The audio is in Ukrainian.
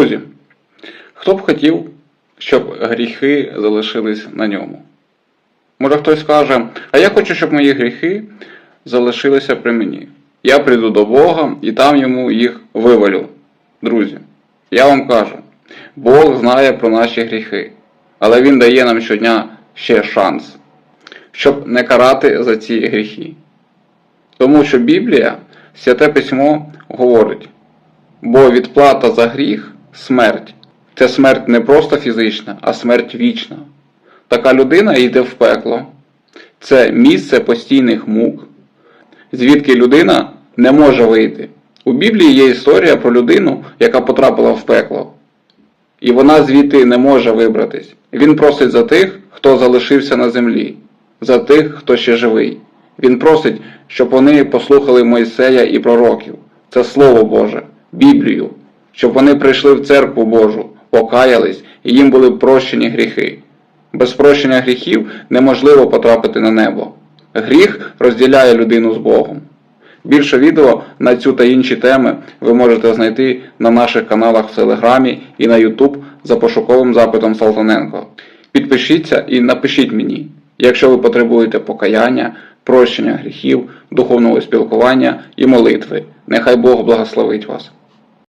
Друзі, хто б хотів, щоб гріхи залишились на ньому? Може хтось скаже, а я хочу, щоб мої гріхи залишилися при мені. Я прийду до Бога і там йому їх вивалю. Друзі, я вам кажу, Бог знає про наші гріхи, але Він дає нам щодня ще шанс, щоб не карати за ці гріхи. Тому що Біблія, Святе Письмо говорить, бо відплата за гріх смерть. Це смерть не просто фізична, а смерть вічна. Така людина йде в пекло. Це місце постійних мук, звідки людина не може вийти. У Біблії є історія про людину, яка потрапила в пекло. І вона звідти не може вибратись. Він просить за тих, хто залишився на землі, за тих, хто ще живий. Він просить, щоб вони послухали Мойсея і пророків. Це Слово Боже, Біблію, щоб вони прийшли в церкву Божу, покаялись і їм були прощені гріхи. Без прощення гріхів неможливо потрапити на небо. Гріх розділяє людину з Богом. Більше відео на цю та інші теми ви можете знайти на наших каналах в Телеграмі і на YouTube за пошуковим запитом Салтаненко. Підпишіться і напишіть мені, якщо ви потребуєте покаяння, прощення гріхів, духовного спілкування і молитви. Нехай Бог благословить вас.